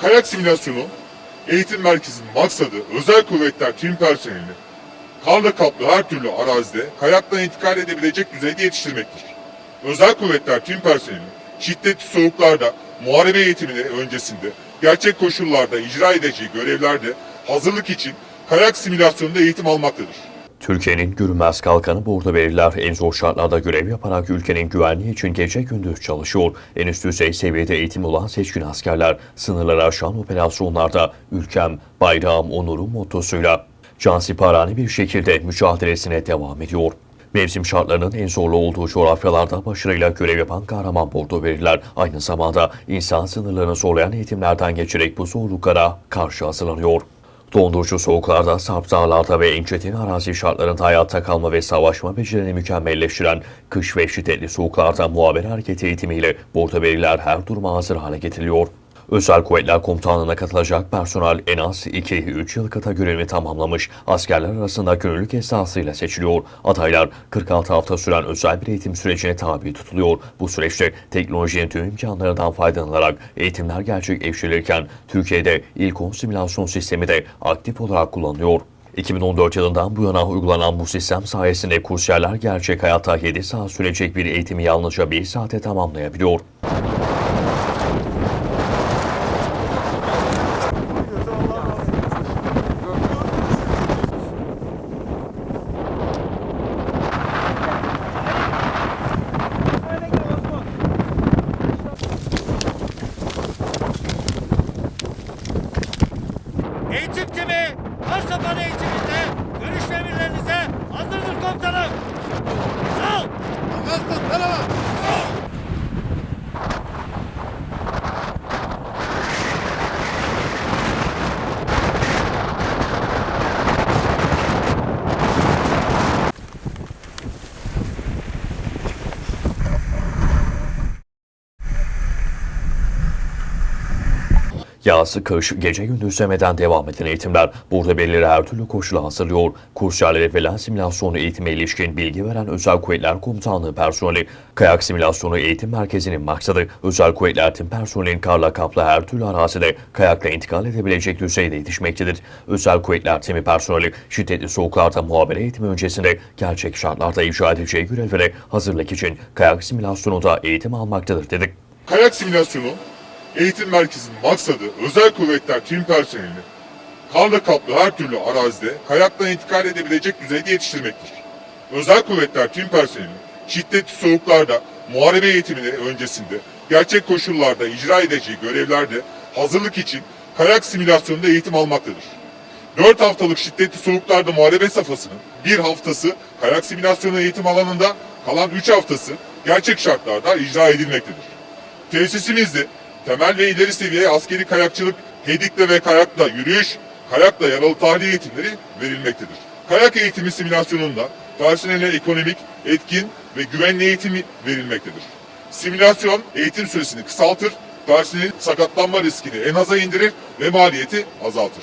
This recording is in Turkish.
Kayak simülasyonu eğitim merkezinin maksadı özel kuvvetler tüm personelini karla kaplı her türlü arazide kayakla intikal edebilecek düzeyde yetiştirmektir. Özel kuvvetler tüm personeli şiddetli soğuklarda muharebe eğitimini öncesinde gerçek koşullarda icra edeceği görevlerde hazırlık için kayak simülasyonunda eğitim almaktadır. Türkiye'nin görünmez kalkanı Bordo Veriler en zor şartlarda görev yaparak ülkenin güvenliği için gece gündüz çalışıyor. En üst düzey seviyede eğitim olan seçkin askerler sınırları aşan operasyonlarda ülkem, bayrağım, onurum mottosuyla cansiparane bir şekilde mücadelesine devam ediyor. Mevsim şartlarının en zorlu olduğu coğrafyalarda başarıyla görev yapan kahraman Bordo Veriler aynı zamanda insan sınırlarını zorlayan eğitimlerden geçerek bu zorluklara karşı hazırlanıyor. Dondurucu soğuklarda, sarp dağlarda ve en çetin arazi şartlarında hayatta kalma ve savaşma becerilerini mükemmelleştiren kış ve şiddetli soğuklarda muhabere hareketi eğitimiyle Bortabeliler her duruma hazır hale getiriliyor. Özel Kuvvetler Komutanlığı'na katılacak personel en az 2-3 yıl kıta görevini tamamlamış askerler arasında gönüllülük esasıyla seçiliyor. Adaylar 46 hafta süren özel bir eğitim sürecine tabi tutuluyor. Bu süreçte teknolojinin tüm imkanlarından faydalanarak eğitimler gerçekleştirilirken Türkiye'de ilk 10 simülasyon sistemi de aktif olarak kullanılıyor. 2014 yılından bu yana uygulanan bu sistem sayesinde kursiyerler gerçek hayatta 7 saat sürecek bir eğitimi yalnızca 1 saate tamamlayabiliyor. Eğitim timi Karsapan eğitiminde görüş ve hazırdır komutanım. Yağsı kış, gece gündüz demeden devam eden eğitimler burada belirli her türlü koşula hazırlıyor. Kursiyerlere verilen simülasyonu eğitime ilişkin bilgi veren Özel Kuvvetler Komutanlığı personeli, kayak simülasyonu eğitim merkezinin maksadı, Özel Kuvvetler tüm personelin karla kaplı her türlü arazide kayakla intikal edebilecek düzeyde yetişmektedir. Özel Kuvvetler timi personeli şiddetli soğuklarda muhabere eğitimi öncesinde gerçek şartlarda icra edeceği görevlere hazırlık için kayak simülasyonunda eğitim almaktadır dedik. Kayak simülasyonu eğitim merkezinin maksadı özel kuvvetler tüm personelini karla kaplı her türlü arazide kayakla intikal edebilecek düzeyde yetiştirmektir. Özel kuvvetler tüm personeli şiddetli soğuklarda muharebe eğitimini öncesinde gerçek koşullarda icra edeceği görevlerde hazırlık için kayak simülasyonunda eğitim almaktadır. 4 haftalık şiddetli soğuklarda muharebe safhasının bir haftası kayak simülasyonu eğitim alanında kalan 3 haftası gerçek şartlarda icra edilmektedir. Tesisimizde temel ve ileri seviye askeri kayakçılık, hedikle ve kayakla yürüyüş, kayakla yaralı tahliye eğitimleri verilmektedir. Kayak eğitimi simülasyonunda personele ekonomik, etkin ve güvenli eğitimi verilmektedir. Simülasyon eğitim süresini kısaltır, personelin sakatlanma riskini en aza indirir ve maliyeti azaltır.